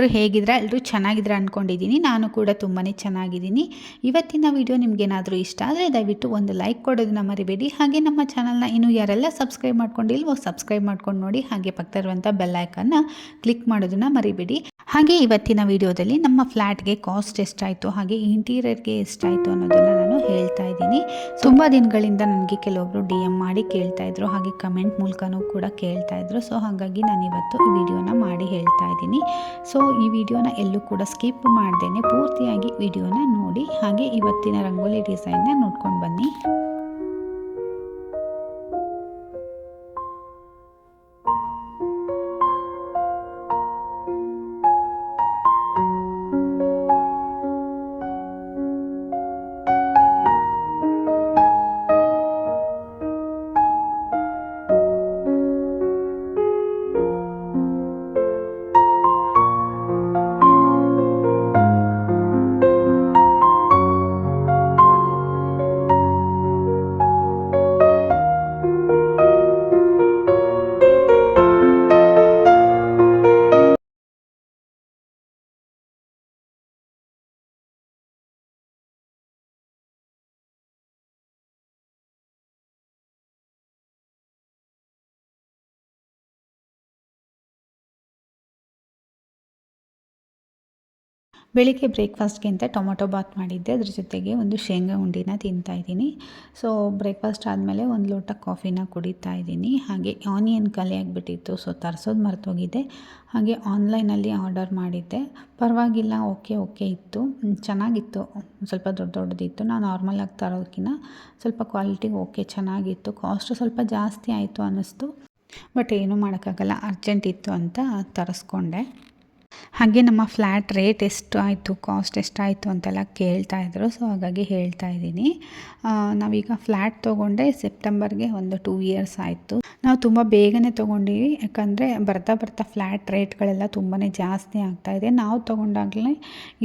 ಎಲ್ಲರೂ ಹೇಗಿದ್ರೆ ಎಲ್ಲರೂ ಚೆನ್ನಾಗಿದ್ರೆ ಅಂದ್ಕೊಂಡಿದ್ದೀನಿ ನಾನು ಕೂಡ ತುಂಬಾ ಚೆನ್ನಾಗಿದ್ದೀನಿ ಇವತ್ತಿನ ವಿಡಿಯೋ ನಿಮಗೇನಾದರೂ ಇಷ್ಟ ಆದರೆ ದಯವಿಟ್ಟು ಒಂದು ಲೈಕ್ ಕೊಡೋದನ್ನ ಮರಿಬೇಡಿ. ಹಾಗೆ ನಮ್ಮ ಚಾನಲ್ನ ಇನ್ನೂ ಯಾರೆಲ್ಲ ಸಬ್ಸ್ಕ್ರೈಬ್ ಮಾಡ್ಕೊಂಡಿಲ್ವೋ ಸಬ್ಸ್ಕ್ರೈಬ್ ಮಾಡ್ಕೊಂಡು ನೋಡಿ, ಹಾಗೆ ಪಕ್ಕ ಬೆಲ್ ಐಕನ್ನ ಕ್ಲಿಕ್ ಮಾಡೋದನ್ನ ಮರಿಬೇಡಿ. ಹಾಗೆ ಇವತ್ತಿನ ವಿಡಿಯೋದಲ್ಲಿ ನಮ್ಮ ಫ್ಲ್ಯಾಟ್ಗೆ ಕಾಸ್ಟ್ ಎಷ್ಟಾಯಿತು, ಹಾಗೆ ಇಂಟೀರಿಯರ್ಗೆ ಎಷ್ಟಾಯಿತು ಅನ್ನೋದನ್ನು ನಾನು ಹೇಳ್ತಾ ಇದ್ದೀನಿ. ತುಂಬ ದಿನಗಳಿಂದ ನನಗೆ ಕೆಲವೊಬ್ಬರು ಡಿ ಎಂ ಮಾಡಿ ಕೇಳ್ತಾ ಇದ್ರು, ಹಾಗೆ ಕಮೆಂಟ್ ಮೂಲಕನೂ ಕೂಡ ಕೇಳ್ತಾ ಇದ್ರು. ಸೊ, ಹಾಗಾಗಿ ನಾನು ಇವತ್ತು ಈ ವಿಡಿಯೋನ ಮಾಡಿ ಹೇಳ್ತಾ ಇದ್ದೀನಿ. ಸೊ ಈ ವಿಡಿಯೋನ ಎಲ್ಲೂ ಕೂಡ ಸ್ಕಿಪ್ ಮಾಡ್ದೇನೆ, ಪೂರ್ತಿಯಾಗಿ ವಿಡಿಯೋನ ನೋಡಿ. ಹಾಗೆ ಇವತ್ತಿನ ರಂಗೋಲಿ ಡಿಸೈನ್ನ ನೋಡ್ಕೊಂಡು ಬನ್ನಿ. ಬೆಳಿಗ್ಗೆ ಬ್ರೇಕ್ಫಾಸ್ಟ್ಗೆ ಅಂತ ಟೊಮೊಟೊ ಬಾತ್ ಮಾಡಿದ್ದೆ. ಅದ್ರ ಜೊತೆಗೆ ಒಂದು ಶೇಂಗಾ ಉಂಡಿನ ತಿಂತಾ ಇದ್ದೀನಿ. ಸೊ ಬ್ರೇಕ್ಫಾಸ್ಟ್ ಆದಮೇಲೆ ಒಂದು ಲೋಟ ಕಾಫಿನ ಕುಡಿತಾ ಇದ್ದೀನಿ. ಹಾಗೆ ಆನಿಯನ್ ಖಾಲಿ ಆಗಿಬಿಟ್ಟಿತ್ತು. ಸೊ ತರಿಸೋದು ಮರ್ತೋಗಿದೆ. ಹಾಗೆ ಆನ್ಲೈನಲ್ಲಿ ಆರ್ಡರ್ ಮಾಡಿದ್ದೆ. ಪರವಾಗಿಲ್ಲ, ಓಕೆ ಓಕೆ ಇತ್ತು. ಚೆನ್ನಾಗಿತ್ತು. ಸ್ವಲ್ಪ ದೊಡ್ಡ ದೊಡ್ಡದಿತ್ತು. ನಾನು ನಾರ್ಮಲಾಗಿ ತರೋದಕ್ಕಿಂತ ಸ್ವಲ್ಪ ಕ್ವಾಲಿಟಿ ಓಕೆ, ಚೆನ್ನಾಗಿತ್ತು. ಕಾಸ್ಟು ಸ್ವಲ್ಪ ಜಾಸ್ತಿ ಆಯಿತು ಅನ್ನಿಸ್ತು. ಬಟ್ ಏನೂ ಮಾಡೋಕ್ಕಾಗಲ್ಲ. ಅರ್ಜೆಂಟ್ ಇತ್ತು ಅಂತ ತರಿಸ್ಕೊಂಡೆ. ಹಾಗೆ ನಮ್ಮ ಫ್ಲ್ಯಾಟ್ ರೇಟ್ ಎಷ್ಟು ಆಯಿತು ಕಾಸ್ಟ್ ಎಷ್ಟಾಯಿತು ಅಂತೆಲ್ಲ ಕೇಳ್ತಾ ಇದ್ದರು ಸೊ ಹಾಗಾಗಿ ಹೇಳ್ತಾ ಇದ್ದೀನಿ. ನಾವೀಗ ಫ್ಲ್ಯಾಟ್ ತೊಗೊಂಡೆ ಸೆಪ್ಟೆಂಬರ್ಗೆ ಒಂದು ಟೂ ಇಯರ್ಸ್ ಆಯಿತು. ನಾವು ತುಂಬ ಬೇಗನೆ ತೊಗೊಂಡಿವಿ. ಯಾಕಂದರೆ ಬರ್ತಾ ಬರ್ತಾ ಫ್ಲ್ಯಾಟ್ ರೇಟ್ಗಳೆಲ್ಲ ತುಂಬಾ ಜಾಸ್ತಿ ಆಗ್ತಾಯಿದೆ ನಾವು ತೊಗೊಂಡಾಗಲೇ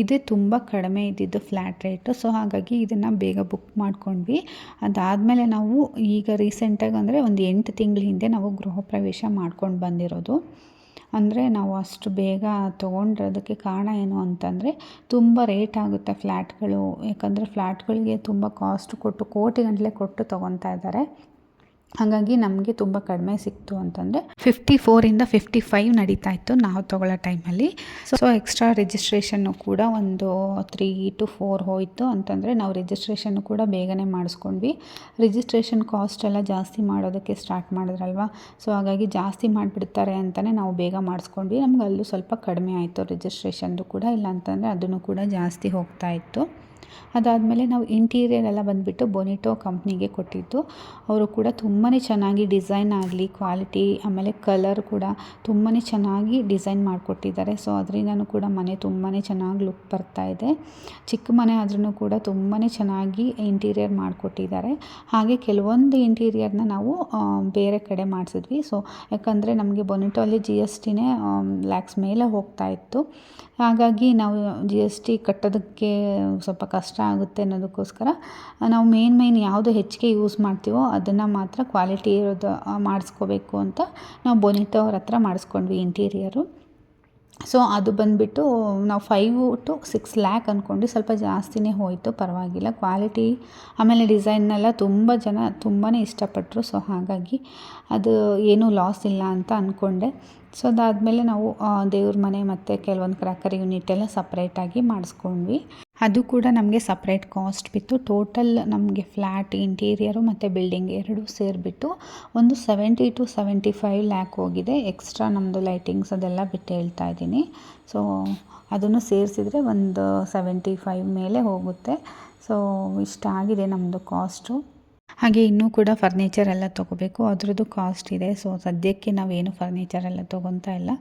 ಇದೇ ತುಂಬ ಕಡಿಮೆ ಇದ್ದಿದ್ದು ಫ್ಲ್ಯಾಟ್ ರೇಟು ಸೊ ಹಾಗಾಗಿ ಇದನ್ನು ಬೇಗ ಬುಕ್ ಮಾಡ್ಕೊಂಡ್ವಿ. ಅದಾದಮೇಲೆ ನಾವು ಈಗ ರೀಸೆಂಟಾಗಿ ಅಂದರೆ ಒಂದು ಎಂಟು ತಿಂಗಳ ಹಿಂದೆ ನಾವು ಗೃಹ ಪ್ರವೇಶ ಮಾಡ್ಕೊಂಡು ಬಂದಿರೋದು. ಅಂದರೆ ನಾವು ಅಷ್ಟು ಬೇಗ ತೊಗೊಂಡಿರೋದಕ್ಕೆ ಕಾರಣ ಏನು ಅಂತಂದರೆ ತುಂಬ ರೇಟ್ ಆಗುತ್ತೆ ಫ್ಲ್ಯಾಟ್ಗಳು ಯಾಕಂದರೆ ಫ್ಲ್ಯಾಟ್ಗಳಿಗೆ ತುಂಬ ಕಾಸ್ಟ್ ಕೊಟ್ಟು ಕೋಟಿಗಟ್ಟಲೆ ಕೊಟ್ಟು ತೊಗೊತಾ ಇದ್ದಾರೆ. ಹಾಗಾಗಿ ನಮಗೆ ತುಂಬ ಕಡಿಮೆ ಸಿಕ್ತು ಅಂತಂದರೆ ಫಿಫ್ಟಿ ಫೋರಿಂದ ಫಿಫ್ಟಿ ಫೈವ್ ನಡೀತಾ ಇತ್ತು ನಾವು ತೊಗೊಳ್ಳೋ ಟೈಮಲ್ಲಿ. ಸೊ ಎಕ್ಸ್ಟ್ರಾ ರಿಜಿಸ್ಟ್ರೇಷನ್ನು ಕೂಡ ಒಂದು ತ್ರೀ ಟು ಫೋರ್ ಹೋಯಿತು ಅಂತಂದರೆ ನಾವು ರಿಜಿಸ್ಟ್ರೇಷನ್ನು ಕೂಡ ಬೇಗನೆ ಮಾಡಿಸ್ಕೊಂಡ್ವಿ. ರಿಜಿಸ್ಟ್ರೇಷನ್ ಕಾಸ್ಟ್ ಎಲ್ಲ ಜಾಸ್ತಿ ಮಾಡೋದಕ್ಕೆ ಸ್ಟಾರ್ಟ್ ಮಾಡಿದ್ರಲ್ವ? ಸೊ ಹಾಗಾಗಿ ಜಾಸ್ತಿ ಮಾಡಿಬಿಡ್ತಾರೆ ಅಂತಲೇ ನಾವು ಬೇಗ ಮಾಡಿಸ್ಕೊಂಡ್ವಿ. ನಮ್ಗೆ ಅಲ್ಲೂ ಸ್ವಲ್ಪ ಕಡಿಮೆ ಆಯಿತು ರಿಜಿಸ್ಟ್ರೇಷನ್ದು ಕೂಡ. ಇಲ್ಲ ಅಂತಂದರೆ ಅದನ್ನು ಕೂಡ ಜಾಸ್ತಿ ಹೋಗ್ತಾ ಇತ್ತು. ಅದಾದಮೇಲೆ ನಾವು ಇಂಟೀರಿಯರ್ ಎಲ್ಲ ಬಂದುಬಿಟ್ಟು ಬೊನಿಟೋ ಕಂಪ್ನಿಗೆ ಕೊಟ್ಟಿದ್ದು. ಅವರು ಕೂಡ ತುಂಬಾ ಚೆನ್ನಾಗಿ ಡಿಸೈನ್ ಆಗಲಿ ಕ್ವಾಲಿಟಿ ಆಮೇಲೆ ಕಲರ್ ಕೂಡ ತುಂಬಾ ಚೆನ್ನಾಗಿ ಡಿಸೈನ್ ಮಾಡಿಕೊಟ್ಟಿದ್ದಾರೆ. ಸೊ ಅದರಿಂದನೂ ಕೂಡ ಮನೆ ತುಂಬಾ ಚೆನ್ನಾಗಿ ಲುಕ್ ಬರ್ತಾ ಇದೆ. ಚಿಕ್ಕ ಮನೆ ಆದ್ರೂ ಕೂಡ ತುಂಬಾ ಚೆನ್ನಾಗಿ ಇಂಟೀರಿಯರ್ ಮಾಡಿಕೊಟ್ಟಿದ್ದಾರೆ. ಹಾಗೆ ಕೆಲವೊಂದು ಇಂಟೀರಿಯರ್ನ ನಾವು ಬೇರೆ ಕಡೆ ಮಾಡಿಸಿದ್ವಿ. ಸೊ ಯಾಕಂದರೆ ನಮಗೆ ಬೊನಿಟೋಲಿ ಜಿ ಎಸ್ ಟಿನೇ ಲ್ಯಾಕ್ಸ್ ಮೇಲೆ ಹೋಗ್ತಾ ಇತ್ತು. ಹಾಗಾಗಿ ನಾವು ಜಿ ಎಸ್ ಟಿ ಕಟ್ಟೋದಕ್ಕೆ ಸ್ವಲ್ಪ ಕಷ್ಟ ಆಗುತ್ತೆ ಅನ್ನೋದಕ್ಕೋಸ್ಕರ ನಾವು ಮೇನ್ ಮೇನ್ ಯಾವುದು ಹೆಚ್ಚಿಗೆ ಯೂಸ್ ಮಾಡ್ತೀವೋ ಅದನ್ನು ಮಾತ್ರ ಕ್ವಾಲಿಟಿ ಇರೋದು ಮಾಡಿಸ್ಕೋಬೇಕು ಅಂತ ನಾವು ಬೊನಿಟೋ ಅವ್ರ ಹತ್ರ ಮಾಡಿಸ್ಕೊಂಡ್ವಿ ಇಂಟೀರಿಯರು ಸೊ ಅದು ಬಂದುಬಿಟ್ಟು ನಾವು ಫೈವ್ ಟು ಸಿಕ್ಸ್ ಲ್ಯಾಕ್ ಅಂದ್ಕೊಂಡು ಸ್ವಲ್ಪ ಜಾಸ್ತಿನೇ ಹೋಯಿತು, ಪರವಾಗಿಲ್ಲ. ಕ್ವಾಲಿಟಿ ಆಮೇಲೆ ಡಿಸೈನ್ನೆಲ್ಲ ತುಂಬ ಜನ ತುಂಬಾ ಇಷ್ಟಪಟ್ಟರು ಸೊ ಹಾಗಾಗಿ ಅದು ಏನೂ ಲಾಸ್ ಇಲ್ಲ ಅಂತ ಅಂದ್ಕೊಂಡೆ ಸೊ ಅದಾದಮೇಲೆ ನಾವು ದೇವ್ರ ಮನೆ ಮತ್ತು ಕೆಲವೊಂದು ಕ್ರ್ಯಾಕರ್ ಯೂನಿಟ್ ಎಲ್ಲ ಸಪ್ರೇಟಾಗಿ ಮಾಡಿಸ್ಕೊಂಡ್ವಿ. ಅದು ಕೂಡ ನಮಗೆ ಸಪ್ರೇಟ್ ಕಾಸ್ಟ್ ಬಿತ್ತು. ಟೋಟಲ್ ನಮಗೆ ಫ್ಲ್ಯಾಟ್ ಇಂಟೀರಿಯರು ಮತ್ತು ಬಿಲ್ಡಿಂಗ್ ಎರಡೂ ಸೇರಿಬಿಟ್ಟು ಒಂದು seventy to seventy five lakh ಹೋಗಿದೆ. ಎಕ್ಸ್ಟ್ರಾ ನಮ್ಮದು ಲೈಟಿಂಗ್ಸ್ ಅದೆಲ್ಲ ಬಿಟ್ಟು ಹೇಳ್ತಾ ಇದ್ದೀನಿ. ಸೊ ಅದನ್ನು ಸೇರಿಸಿದರೆ ಒಂದು ಸೆವೆಂಟಿ ಫೈವ್ ಮೇಲೆ ಹೋಗುತ್ತೆ. ಸೊ ಇಷ್ಟ ಆಗಿದೆ ನಮ್ಮದು ಕಾಸ್ಟು ಹಾಗೆ ಇನ್ನೂ ಕೂಡ ಫರ್ನಿಚರ್ ಎಲ್ಲ ತೊಗೋಬೇಕು. ಅದರದ್ದು ಕಾಸ್ಟ್ ಇದೆ. ಸೊ ಸದ್ಯಕ್ಕೆ ನಾವೇನು ಫರ್ನಿಚರ್ ಎಲ್ಲ ತೊಗೊತಾ ಇಲ್ಲ.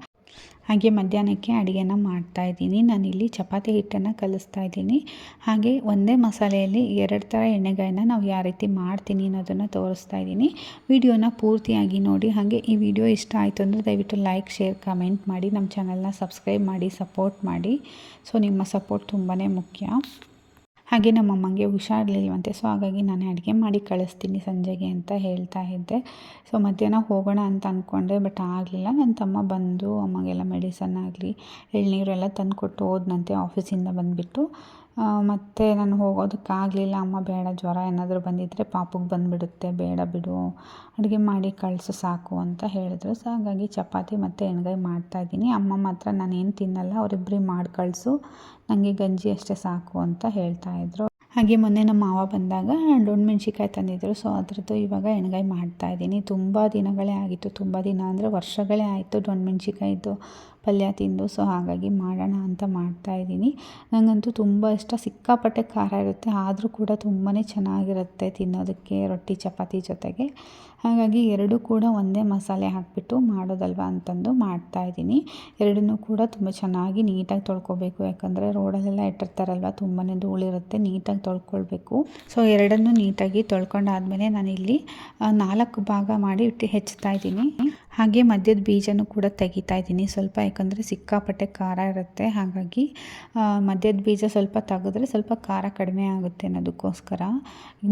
ಹಾಗೆ ಮಧ್ಯಾಹ್ನಕ್ಕೆ ಅಡುಗೆನ ಮಾಡ್ತಾಯಿದ್ದೀನಿ ನಾನಿಲ್ಲಿ ಚಪಾತಿ ಹಿಟ್ಟನ್ನು ಕಲಿಸ್ತಾ ಇದ್ದೀನಿ. ಹಾಗೆ ಒಂದೇ ಮಸಾಲೆಯಲ್ಲಿ ಎರಡು ಥರ ಎಣ್ಣೆಗಾಯನ್ನ ನಾವು ಯಾವ ರೀತಿ ಮಾಡ್ತೀನಿ ಅನ್ನೋದನ್ನು ತೋರಿಸ್ತಾ ಇದ್ದೀನಿ. ವಿಡಿಯೋನ ಪೂರ್ತಿಯಾಗಿ ನೋಡಿ. ಹಾಗೆ ಈ ವಿಡಿಯೋ ಇಷ್ಟ ಆಯಿತು ಅಂದರೆ ದಯವಿಟ್ಟು ಲೈಕ್, ಶೇರ್, ಕಮೆಂಟ್ ಮಾಡಿ. ನಮ್ಮ ಚಾನಲ್ನ ಸಬ್ಸ್ಕ್ರೈಬ್ ಮಾಡಿ, ಸಪೋರ್ಟ್ ಮಾಡಿ. ಸೊ, ನಿಮ್ಮ ಸಪೋರ್ಟ್ ತುಂಬಾ ಮುಖ್ಯ. ಹಾಗೆ ನಮ್ಮಮ್ಮಂಗೆ ಹುಷಾರ್ಲಿಲ್ವಂತೆ. ಸೊ ಹಾಗಾಗಿ ನಾನು ಅಡುಗೆ ಮಾಡಿ ಕಳಿಸ್ತೀನಿ ಸಂಜೆಗೆ ಅಂತ ಹೇಳ್ತಾ ಇದ್ದೆ. ಸೊ ಮಧ್ಯಾಹ್ನ ಹೋಗೋಣ ಅಂತ ಅಂದ್ಕೊಂಡೆ ಬಟ್ ಆಗಲಿಲ್ಲ. ನನ್ನ ತಮ್ಮ ಬಂದು ಅಮ್ಮಗೆಲ್ಲ ಮೆಡಿಸನ್ ಆಗಲಿ, ಎಳ್ನೀರೆಲ್ಲ ತಂದು ಕೊಟ್ಟು ಹೋದ್ನಂತೆ ಆಫೀಸಿಂದ ಬಂದುಬಿಟ್ಟು. ಮತ್ತು ನಾನು ಹೋಗೋದಕ್ಕಾಗಲಿಲ್ಲ ಅಮ್ಮ ಬೇಡ, ಜ್ವರ ಏನಾದರೂ ಬಂದಿದ್ದರೆ ಪಾಪುಗೆ ಬಂದುಬಿಡುತ್ತೆ. ಬೇಡ ಬಿಡು. ಅಡುಗೆ ಮಾಡಿ ಕಳಿಸು ಸಾಕು ಅಂತ ಹೇಳಿದ್ರು. ಸೊ ಹಾಗಾಗಿ ಚಪಾತಿ ಮತ್ತು ಎಣ್ಗಾಯಿ ಮಾಡ್ತಾಯಿದ್ದೀನಿ ಅಮ್ಮ ಮಾತ್ರ ನಾನೇನು ತಿನ್ನಲ್ಲ ಅವರಿಬ್ಬರಿಗೆ ಮಾಡಿ ಕಳಿಸು. ನನಗೆ ಗಂಜಿ ಅಷ್ಟೇ ಸಾಕು ಅಂತ ಹೇಳ್ತಾಯಿದ್ರು ಹಾಗೆ ಮೊನ್ನೆ ನಮ್ಮ ಮಾವ ಬಂದಾಗ ಡೊಣ್ ಮೆಣ್ಸಿಕಾಯಿ ತಂದಿದ್ದರು ಸೊ ಅದರದ್ದು ಇವಾಗ ಎಣ್ಗಾಯಿ ಮಾಡ್ತಾಯಿದ್ದೀನಿ ತುಂಬ ದಿನಗಳೇ ಆಗಿತ್ತು. ತುಂಬ ದಿನ ಅಂದರೆ ವರ್ಷಗಳೇ ಆಯಿತು ಡೊಣ್ ಮೆಣ್ಸಿಕಾಯಿದ್ದು ಪಲ್ಯ ತಿಂದು ಸೊ ಹಾಗಾಗಿ ಮಾಡೋಣ ಅಂತ ಮಾಡ್ತಾಯಿದ್ದೀನಿ ನನಗಂತೂ ತುಂಬ ಇಷ್ಟ. ಸಿಕ್ಕಾಪಟ್ಟೆ ಖಾರ ಇರುತ್ತೆ. ಆದರೂ ಕೂಡ ತುಂಬಾ ಚೆನ್ನಾಗಿರುತ್ತೆ ತಿನ್ನೋದಕ್ಕೆ ರೊಟ್ಟಿ, ಚಪಾತಿ ಜೊತೆಗೆ. ಹಾಗಾಗಿ ಎರಡೂ ಕೂಡ ಒಂದೇ ಮಸಾಲೆ ಹಾಕಿಬಿಟ್ಟು ಮಾಡೋದಲ್ವ ಅಂತಂದು ಮಾಡ್ತಾಯಿದ್ದೀನಿ ಎರಡನ್ನೂ ಕೂಡ ತುಂಬ ಚೆನ್ನಾಗಿ ನೀಟಾಗಿ ತೊಳ್ಕೊಬೇಕು. ಯಾಕಂದರೆ ರೋಡಲ್ಲೆಲ್ಲ ಇಟ್ಟಿರ್ತಾರಲ್ವ ತುಂಬಾ ಧೂಳಿರುತ್ತೆ, ನೀಟಾಗಿ ತೊಳ್ಕೊಳ್ಬೇಕು. ಸೊ ಎರಡನ್ನೂ ನೀಟಾಗಿ ತೊಳ್ಕೊಂಡಾದ್ಮೇಲೆ ನಾನಿಲ್ಲಿ ನಾಲ್ಕು ಭಾಗ ಮಾಡಿ ಇಟ್ಟು ಹೆಚ್ಚುತ್ತಾ ಇದ್ದೀನಿ. ಹಾಗೆ ಮಧ್ಯದ ಬೀಜನೂ ಕೂಡ ತೆಗಿತಾ ಇದ್ದೀನಿ. ಸ್ವಲ್ಪ ಯಾಕಂದರೆ ಸಿಕ್ಕಾಪಟ್ಟೆ ಖಾರ ಇರುತ್ತೆ. ಹಾಗಾಗಿ ಮಧ್ಯದ ಬೀಜ ಸ್ವಲ್ಪ ತೆಗೆದ್ರೆ ಸ್ವಲ್ಪ ಖಾರ ಕಡಿಮೆ ಆಗುತ್ತೆ ಅನ್ನೋದಕ್ಕೋಸ್ಕರ.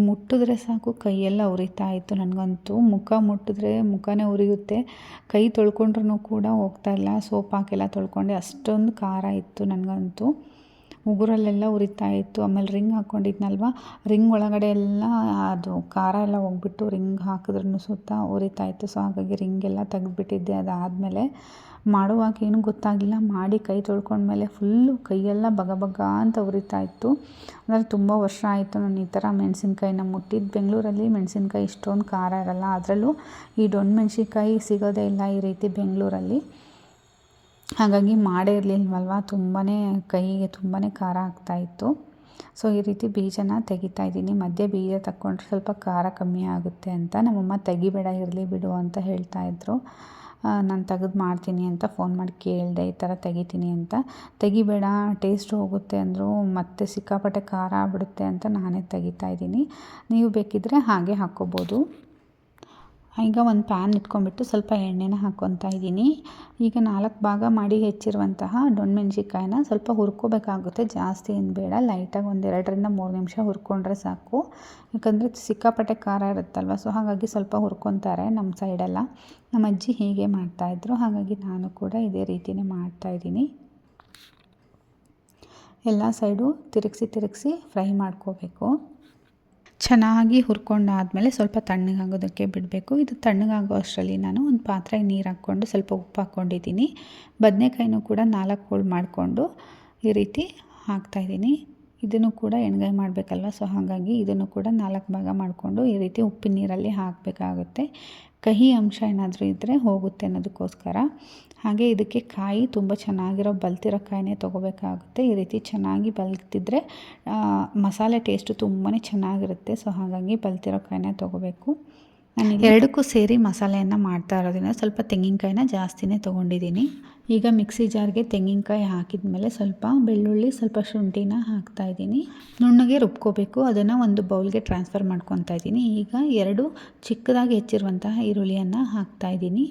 ಮುಟ್ಟಿದ್ರೆ ಸಾಕು, ಕೈಯೆಲ್ಲ ಉರಿತಾ ಇತ್ತು ನನಗಂತೂ. ಮುಖ ಮುಟ್ಟಿದ್ರೆ ಮುಖನೇ ಉರಿಯುತ್ತೆ. ಕೈ ತೊಳ್ಕೊಂಡ್ರೂ ಕೂಡ ಹೋಗ್ತಾ ಇಲ್ಲ. ಸೋಪ್ ಹಾಕೆಲ್ಲ ತೊಳ್ಕೊಂಡೆ. ಅಷ್ಟೊಂದು ಖಾರ ಇತ್ತು ನನಗಂತೂ. ಉಗುರಲ್ಲೆಲ್ಲ ಉರಿತಾ ಇತ್ತು. ಆಮೇಲೆ ರಿಂಗ್ ಹಾಕ್ಕೊಂಡಿದ್ನಲ್ವ ರಿಂಗ್ ಒಳಗಡೆ ಎಲ್ಲ ಅದು ಖಾರ ಎಲ್ಲ ಹೋಗ್ಬಿಟ್ಟು ರಿಂಗ್ ಹಾಕಿದ್ರೂ ಸುತ್ತ ಉರಿತಾ ಇತ್ತು. ಸೊ ಹಾಗಾಗಿ ರಿಂಗೆಲ್ಲ ತೆಗೆದ್ಬಿಟ್ಟಿದ್ದೆ. ಅದಾದಮೇಲೆ ಮಾಡುವಾಗ ಏನೂ ಗೊತ್ತಾಗಿಲ್ಲ ಮಾಡಿ ಕೈ ತೊಳ್ಕೊಂಡ್ಮೇಲೆ ಫುಲ್ಲು ಕೈಯೆಲ್ಲ ಬಗ ಬಗ ಅಂತ ಉರಿತಾ ಇತ್ತು. ಅಂದರೆ ತುಂಬ ವರ್ಷ ಆಯಿತು ನಾನು ಈ ಥರ ಮೆಣಸಿನ್ಕಾಯಿನ ಮುಟ್ಟಿದ್ದು. ಬೆಂಗಳೂರಲ್ಲಿ ಮೆಣಸಿನ್ಕಾಯಿ ಇಷ್ಟೊಂದು ಖಾರ ಇರಲ್ಲ. ಅದರಲ್ಲೂ ಈ ಡೊಣ್ ಮೆಣಸಿನ್ಕಾಯಿ ಸಿಗೋದೇ ಇಲ್ಲ ಈ ರೀತಿ ಬೆಂಗಳೂರಲ್ಲಿ. ಹಾಗಾಗಿ ಮಾಡೇ ಇರಲಿಲ್ವಲ್ವ? ತುಂಬಾ ಕೈಗೆ ತುಂಬಾ ಖಾರ ಆಗ್ತಾಯಿತ್ತು ಸೊ ಈ ರೀತಿ ಬೀಜನ ತೆಗಿತಾ ಇದ್ದೀನಿ. ಮಧ್ಯೆ ಬೀಜ ತಕ್ಕೊಂಡ್ರೆ ಸ್ವಲ್ಪ ಖಾರ ಕಮ್ಮಿ ಆಗುತ್ತೆ ಅಂತ. ನಮ್ಮಮ್ಮ ತೆಗಿಬೇಡ, ಇರಲಿ ಬಿಡು ಅಂತ ಹೇಳ್ತಾಯಿದ್ರು ನಾನು ತೆಗೆದು ಮಾಡ್ತೀನಿ ಅಂತ ಫೋನ್ ಮಾಡಿ ಕೇಳಿದೆ, ಈ ಥರ ತೆಗಿತೀನಿ ಅಂತ. ತೆಗಿಬೇಡ ಟೇಸ್ಟ್ ಹೋಗುತ್ತೆ ಅಂದರು, ಮತ್ತೆ ಸಿಕ್ಕಾಪಟ್ಟೆ ಖಾರ ಆಗ್ಬಿಡುತ್ತೆ ಅಂತ ನಾನೇ ತೆಗಿತಾ ಇದ್ದೀನಿ. ನೀವು ಬೇಕಿದ್ದರೆ ಹಾಗೆ ಹಾಕ್ಕೋಬೋದು. ಈಗ ಒಂದು ಪ್ಯಾನ್ ಇಟ್ಕೊಂಡ್ಬಿಟ್ಟು ಸ್ವಲ್ಪ ಎಣ್ಣೆನ ಹಾಕ್ಕೊತಾ ಇದ್ದೀನಿ. ಈಗ ನಾಲ್ಕು ಭಾಗ ಮಾಡಿ ಹೆಚ್ಚಿರುವಂತಹ ಮೆಣಸಿನ್ಕಾಯಿನ ಸ್ವಲ್ಪ ಹುರ್ಕೋಬೇಕಾಗುತ್ತೆ. ಜಾಸ್ತಿ ಏನು ಬೇಡ ಲೈಟಾಗಿ ಒಂದು ಎರಡರಿಂದ ಮೂರು ನಿಮಿಷ ಹುರ್ಕೊಂಡ್ರೆ ಸಾಕು. ಯಾಕಂದರೆ ಸಿಕ್ಕಾಪಟ್ಟೆ ಖಾರ ಇರುತ್ತಲ್ವ ಸೊ ಹಾಗಾಗಿ ಸ್ವಲ್ಪ ಹುರ್ಕೊತಾರೆ ನಮ್ಮ ಸೈಡೆಲ್ಲ ನಮ್ಮ ಅಜ್ಜಿ ಹೀಗೆ ಮಾಡ್ತಾಯಿದ್ರು ಹಾಗಾಗಿ ನಾನು ಕೂಡ ಇದೇ ರೀತಿಯೇ ಮಾಡ್ತಾಯಿದ್ದೀನಿ ಎಲ್ಲ ಸೈಡು ತಿರುಗಿಸಿ ತಿರುಗಿಸಿ ಫ್ರೈ ಮಾಡ್ಕೋಬೇಕು. ಚೆನ್ನಾಗಿ ಹುರ್ಕೊಂಡಾದಮೇಲೆ ಸ್ವಲ್ಪ ತಣ್ಣಗಾಗೋದಕ್ಕೆ ಬಿಡಬೇಕು. ಇದು ತಣ್ಣಗಾಗೋ ಅಷ್ಟರಲ್ಲಿ ನಾನು ಒಂದು ಪಾತ್ರೆಗೆ ನೀರು ಹಾಕ್ಕೊಂಡು ಸ್ವಲ್ಪ ಉಪ್ಪು ಹಾಕ್ಕೊಂಡಿದ್ದೀನಿ. ಬದನೆಕಾಯಿನೂ ಕೂಡ ನಾಲ್ಕು ಹೋಳು ಮಾಡಿಕೊಂಡು ಈ ರೀತಿ ಹಾಕ್ತಾಯಿದ್ದೀನಿ ಇದನ್ನು ಕೂಡ ಎಣ್ಗಾಯಿ ಮಾಡಬೇಕಲ್ವ? ಸೊ ಹಾಗಾಗಿ ಇದನ್ನು ಕೂಡ ನಾಲ್ಕು ಭಾಗ ಮಾಡಿಕೊಂಡು ಈ ರೀತಿ ಉಪ್ಪಿನ ನೀರಲ್ಲಿ ಹಾಕಬೇಕಾಗುತ್ತೆ. ಕಹಿ ಅಂಶ ಏನಾದರೂ ಇದ್ದರೆ ಹೋಗುತ್ತೆ ಅನ್ನೋದಕ್ಕೋಸ್ಕರ. ಹಾಗೆ ಇದಕ್ಕೆ ಕಾಯಿ ತುಂಬ ಚೆನ್ನಾಗಿರೋ ಬಲ್ತಿರೋ ಕಾಯಿನೇ ತೊಗೋಬೇಕಾಗುತ್ತೆ. ಈ ರೀತಿ ಚೆನ್ನಾಗಿ ಬಲ್ತಿದ್ರೆ ಮಸಾಲೆ ಟೇಸ್ಟು ತುಂಬಾ ಚೆನ್ನಾಗಿರುತ್ತೆ. ಸೊ ಹಾಗಾಗಿ ಬಲ್ತಿರೋ ಕಾಯಿನೇ ತೊಗೋಬೇಕು. ನಾನು ಎರಡಕ್ಕೂ ಸೇರಿ ಮಸಾಲೆಯನ್ನು ಮಾಡ್ತಾ ಇರೋದ್ರಿಂದ ಸ್ವಲ್ಪ ತೆಂಗಿನಕಾಯಿನ ಜಾಸ್ತಿನೇ ತೊಗೊಂಡಿದ್ದೀನಿ. ಈಗ ಮಿಕ್ಸಿ ಜಾರ್ಗೆ ತೆಂಗಿನಕಾಯಿ ಹಾಕಿದ ಮೇಲೆ ಸ್ವಲ್ಪ ಬೆಳ್ಳುಳ್ಳಿ, ಸ್ವಲ್ಪ ಶುಂಠಿನ ಹಾಕ್ತಾ ಇದ್ದೀನಿ. ನುಣ್ಣಗೆ ರುಬ್ಕೋಬೇಕು. ಅದನ್ನು ಒಂದು ಬೌಲ್ಗೆ ಟ್ರಾನ್ಸ್ಫರ್ ಮಾಡ್ಕೊತಾ ಇದ್ದೀನಿ. ಈಗ ಎರಡು ಚಿಕ್ಕದಾಗಿ ಹೆಚ್ಚಿರುವಂತಹ ಈರುಳ್ಳಿಯನ್ನು ಹಾಕ್ತಾ ಇದ್ದೀನಿ.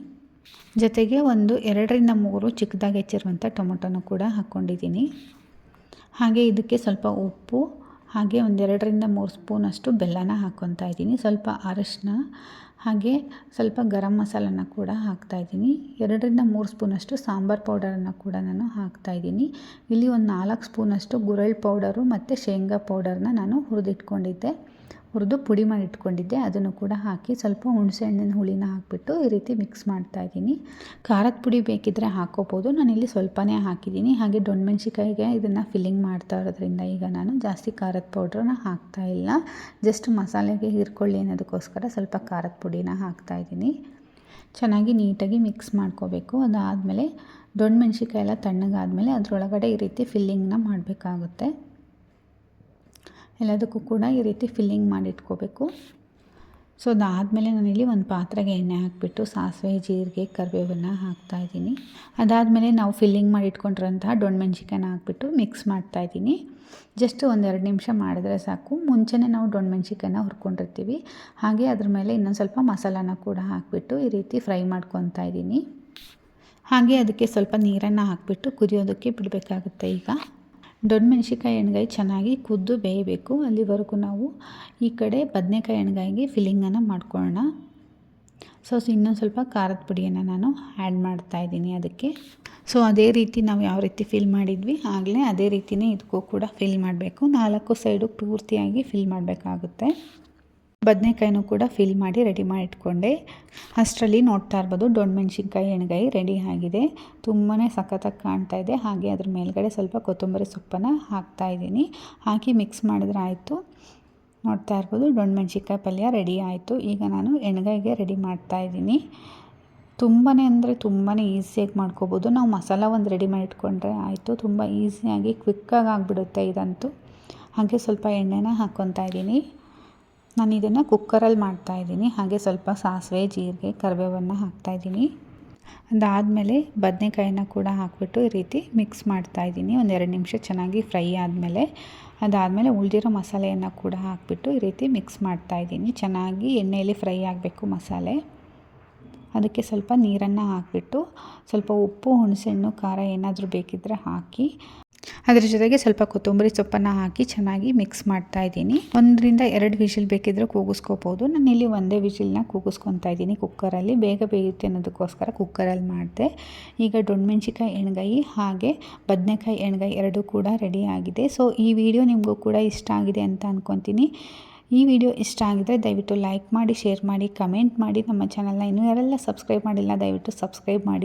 ಜೊತೆಗೆ ಒಂದು ಎರಡರಿಂದ ಮೂರು ಚಿಕ್ಕದಾಗಿ ಹೆಚ್ಚಿರುವಂಥ ಟೊಮೊಟೊನೂ ಕೂಡ ಹಾಕ್ಕೊಂಡಿದ್ದೀನಿ. ಹಾಗೆ ಇದಕ್ಕೆ ಸ್ವಲ್ಪ ಉಪ್ಪು ಹಾಗೆ ಒಂದೆರಡರಿಂದ ಮೂರು ಸ್ಪೂನಷ್ಟು ಬೆಲ್ಲನ ಹಾಕ್ಕೊತಾ ಇದ್ದೀನಿ. ಸ್ವಲ್ಪ ಅರಶಿನ ಹಾಗೆ ಸ್ವಲ್ಪ ಗರಂ ಮಸಾಲನ ಕೂಡ ಹಾಕ್ತಾಯಿದ್ದೀನಿ ಎರಡರಿಂದ ಮೂರು ಸ್ಪೂನಷ್ಟು ಸಾಂಬಾರು ಪೌಡರನ್ನು ಕೂಡ ನಾನು ಹಾಕ್ತಾಯಿದ್ದೀನಿ ಇಲ್ಲಿ ಒಂದು ನಾಲ್ಕು ಸ್ಪೂನಷ್ಟು ಗುರಳ್ ಪೌಡರು ಮತ್ತು ಶೇಂಗಾ ಪೌಡರನ್ನ ನಾನು ಹುರಿದಿಟ್ಕೊಂಡಿದ್ದೆ. ಹುರಿದು ಪುಡಿ ಮಾಡಿ ಇಟ್ಕೊಂಡಿದ್ದೆ. ಅದನ್ನು ಕೂಡ ಹಾಕಿ ಸ್ವಲ್ಪ ಹುಣಸೆ ಹಣ್ಣಿನ ಹುಳಿನ ಹಾಕಿಬಿಟ್ಟು ಈ ರೀತಿ ಮಿಕ್ಸ್ ಮಾಡ್ತಾ ಇದ್ದೀನಿ. ಖಾರದ ಪುಡಿ ಬೇಕಿದ್ದರೆ ಹಾಕೋಬೋದು. ನಾನಿಲ್ಲಿ ಸ್ವಲ್ಪನೇ ಹಾಕಿದ್ದೀನಿ. ಹಾಗೆ ಮೆಣಸಿಕಾಯಿಗೆ ಇದನ್ನು ಫಿಲ್ಲಿಂಗ್ ಮಾಡ್ತಾ ಇರೋದ್ರಿಂದ ಈಗ ನಾನು ಜಾಸ್ತಿ ಖಾರದ ಪೌಡ್ರನ್ನ ಹಾಕ್ತಾ ಇಲ್ಲ. ಜಸ್ಟ್ ಮಸಾಲೆಗೆ ಹೀರ್ಕೊಳ್ಳಿ ಅನ್ನೋದಕ್ಕೋಸ್ಕರ ಸ್ವಲ್ಪ ಖಾರದ ಪುಡಿನ ಹಾಕ್ತಾ ಇದ್ದೀನಿ. ಚೆನ್ನಾಗಿ ನೀಟಾಗಿ ಮಿಕ್ಸ್ ಮಾಡ್ಕೋಬೇಕು. ಅದಾದಮೇಲೆ ಮೆಣಸಿಕಾಯಿ ಎಲ್ಲ ತಣ್ಣಗಾದಮೇಲೆ ಅದರೊಳಗಡೆ ಈ ರೀತಿ ಫಿಲ್ಲಿಂಗ್ನ ಮಾಡಬೇಕಾಗುತ್ತೆ. ಎಲ್ಲದಕ್ಕೂ ಕೂಡ ಈ ರೀತಿ ಫಿಲ್ಲಿಂಗ್ ಮಾಡಿಟ್ಕೋಬೇಕು. ಸೊ ಅದಾದಮೇಲೆ ನಾನಿಲ್ಲಿ ಒಂದು ಪಾತ್ರೆಗೆ ಎಣ್ಣೆ ಹಾಕಿಬಿಟ್ಟು ಸಾಸಿವೆ, ಜೀರಿಗೆ, ಕರಿಬೇವನ್ನು ಹಾಕ್ತಾಯಿದ್ದೀನಿ ಅದಾದಮೇಲೆ ನಾವು ಫಿಲ್ಲಿಂಗ್ ಮಾಡಿ ಇಟ್ಕೊಂಡಿರೋಂತಹ ಮೆಣಸಿಕಾಯನ್ನ ಹಾಕ್ಬಿಟ್ಟು ಮಿಕ್ಸ್ ಮಾಡ್ತಾಯಿದ್ದೀನಿ ಜಸ್ಟ್ ಒಂದೆರಡು ನಿಮಿಷ ಮಾಡಿದ್ರೆ ಸಾಕು. ಮುಂಚೆನೇ ನಾವು ಮೆಣಸಿಕಾಯನ್ನ ಹುರ್ಕೊಂಡಿರ್ತೀವಿ. ಹಾಗೆ ಅದ್ರ ಮೇಲೆ ಇನ್ನೊಂದು ಸ್ವಲ್ಪ ಮಸಾಲಾನ ಕೂಡ ಹಾಕಿಬಿಟ್ಟು ಈ ರೀತಿ ಫ್ರೈ ಮಾಡ್ಕೊತಾ ಇದ್ದೀನಿ. ಹಾಗೆ ಅದಕ್ಕೆ ಸ್ವಲ್ಪ ನೀರನ್ನು ಹಾಕಿಬಿಟ್ಟು ಕುದಿಯೋದಕ್ಕೆ ಬಿಡಬೇಕಾಗುತ್ತೆ ಈಗ. ದೊಡ್ಡ ಮೆಣಸಿಕಾಯಿ ಎಣ್ಗಾಯಿ ಚೆನ್ನಾಗಿ ಕುದ್ದು ಬೇಯಬೇಕು. ಅಲ್ಲಿವರೆಗೂ ನಾವು ಈ ಕಡೆ ಬದನೆಕಾಯಿ ಎಣ್ಗಾಯಿಗೆ ಫಿಲ್ಲಿಂಗನ್ನು ಮಾಡ್ಕೊಳ್ಳೋಣ. ಸೊ ಇನ್ನೊಂದು ಸ್ವಲ್ಪ ಖಾರದ ಪುಡಿಯನ್ನು ನಾನು ಆ್ಯಡ್ ಮಾಡ್ತಾ ಇದ್ದೀನಿ ಅದಕ್ಕೆ. ಸೊ ಅದೇ ರೀತಿ ನಾವು ಯಾವ ರೀತಿ ಫಿಲ್ ಮಾಡಿದ್ವಿ, ಆಗಲೇ ಅದೇ ರೀತಿಯೇ ಇದಕ್ಕೂ ಕೂಡ ಫಿಲ್ ಮಾಡಬೇಕು. ನಾಲ್ಕು ಸೈಡು ಪೂರ್ತಿಯಾಗಿ ಫಿಲ್ ಮಾಡಬೇಕಾಗುತ್ತೆ. ಬದನೆಕಾಯಿನೂ ಕೂಡ ಫಿಲ್ ಮಾಡಿ ರೆಡಿ ಮಾಡಿ ಇಟ್ಕೊಂಡೆ. ಅಷ್ಟರಲ್ಲಿ ನೋಡ್ತಾ ಇರ್ಬೋದು ಮೆಣಸಿನ್ಕಾಯಿ ಎಣ್ಗಾಯಿ ರೆಡಿ ಆಗಿದೆ. ತುಂಬಾ ಸಖತ್ತಾಗಿ ಕಾಣ್ತಾ ಇದೆ. ಹಾಗೆ ಅದ್ರ ಮೇಲ್ಗಡೆ ಸ್ವಲ್ಪ ಕೊತ್ತಂಬರಿ ಸೊಪ್ಪನ್ನು ಹಾಕ್ತಾ ಇದ್ದೀನಿ. ಹಾಕಿ ಮಿಕ್ಸ್ ಮಾಡಿದ್ರೆ ಆಯಿತು. ನೋಡ್ತಾ ಇರ್ಬೋದು ಮೆಣಸಿನ್ಕಾಯಿ ಪಲ್ಯ ರೆಡಿ ಆಯಿತು. ಈಗ ನಾನು ಎಣ್ಗಾಯಿಗೆ ರೆಡಿ ಮಾಡ್ತಾ ಇದ್ದೀನಿ. ತುಂಬಾ ಅಂದರೆ ತುಂಬಾ ಈಸಿಯಾಗಿ ಮಾಡ್ಕೋಬೋದು. ನಾವು ಮಸಾಲ ಒಂದು ರೆಡಿ ಮಾಡಿ ಇಟ್ಕೊಂಡ್ರೆ ಆಯಿತು. ತುಂಬ ಈಸಿಯಾಗಿ ಕ್ವಿಕ್ಕಾಗಿ ಆಗಿಬಿಡುತ್ತೆ ಇದಂತೂ. ಹಾಗೆ ಸ್ವಲ್ಪ ಎಣ್ಣೆನ ಹಾಕ್ಕೊತಾ ಇದ್ದೀನಿ. ನಾನು ಇದನ್ನು ಕುಕ್ಕರಲ್ಲಿ ಮಾಡ್ತಾಯಿದ್ದೀನಿ ಹಾಗೆ ಸ್ವಲ್ಪ ಸಾಸಿವೆ, ಜೀರಿಗೆ, ಕರಿಬೇವನ್ನು ಹಾಕ್ತಾಯಿದ್ದೀನಿ ಅದಾದಮೇಲೆ ಬದನೆಕಾಯಿನ ಕೂಡ ಹಾಕ್ಬಿಟ್ಟು ಈ ರೀತಿ ಮಿಕ್ಸ್ ಮಾಡ್ತಾಯಿದ್ದೀನಿ ಒಂದೆರಡು ನಿಮಿಷ ಚೆನ್ನಾಗಿ ಫ್ರೈ ಆದಮೇಲೆ ಅದಾದಮೇಲೆ ಉಳಿದಿರೋ ಮಸಾಲೆಯನ್ನು ಕೂಡ ಹಾಕಿಬಿಟ್ಟು ಈ ರೀತಿ ಮಿಕ್ಸ್ ಮಾಡ್ತಾಯಿದ್ದೀನಿ ಚೆನ್ನಾಗಿ ಎಣ್ಣೆಯಲ್ಲಿ ಫ್ರೈ ಆಗಬೇಕು ಮಸಾಲೆ. ಅದಕ್ಕೆ ಸ್ವಲ್ಪ ನೀರನ್ನು ಹಾಕಿಬಿಟ್ಟು ಸ್ವಲ್ಪ ಉಪ್ಪು, ಹುಣಸೆಹಣ್ಣು, ಖಾರ ಏನಾದರೂ ಬೇಕಿದ್ದರೆ ಹಾಕಿ ಅದ್ರ ಜೊತೆಗೆ ಸ್ವಲ್ಪ ಕೊತ್ತಂಬರಿ ಸೊಪ್ಪನ್ನು ಹಾಕಿ ಚೆನ್ನಾಗಿ ಮಿಕ್ಸ್ ಮಾಡ್ತಾ ಇದ್ದೀನಿ. ಒಂದರಿಂದ ಎರಡು ವಿಷಿಲ್ ಬೇಕಿದ್ರೆ ಕೂಗಿಸ್ಕೋಬೋದು. ಇಲ್ಲಿ ಒಂದೇ ವಿಷಿಲ್ನ ಕೂಗಿಸ್ಕೊತಾ ಇದ್ದೀನಿ ಕುಕ್ಕರಲ್ಲಿ. ಬೇಗ ಬೇಯುತ್ತೆ ಅನ್ನೋದಕ್ಕೋಸ್ಕರ ಕುಕ್ಕರಲ್ಲಿ ಮಾಡಿದೆ. ಈಗ ದೊಣ್ಣಮೆಣ್ಸಿಕಾಯಿ ಎಣ್ಗಾಯಿ ಹಾಗೆ ಬದನೆಕಾಯಿ, ಎಣ್ಗಾಯಿ ಎರಡೂ ಕೂಡ ರೆಡಿ ಆಗಿದೆ. ಸೊ ಈ ವಿಡಿಯೋ ನಿಮಗೂ ಕೂಡ ಇಷ್ಟ ಆಗಿದೆ ಅಂತ ಅಂದ್ಕೊತೀನಿ ಈ ವಿಡಿಯೋ ಇಷ್ಟ ಆಗಿದ್ರೆ ದಯವಿಟ್ಟು ಲೈಕ್ ಮಾಡಿ ಶೇರ್ ಮಾಡಿ ಕಮೆಂಟ್ ಮಾಡಿ. ನಮ್ಮ ಚಾನಲ್ನ ಇನ್ನೂ ಯಾರೆಲ್ಲ ಸಬ್ಸ್ಕ್ರೈಬ್ ಮಾಡಿಲ್ಲ, ದಯವಿಟ್ಟು ಸಬ್ಸ್ಕ್ರೈಬ್ ಮಾಡಿ.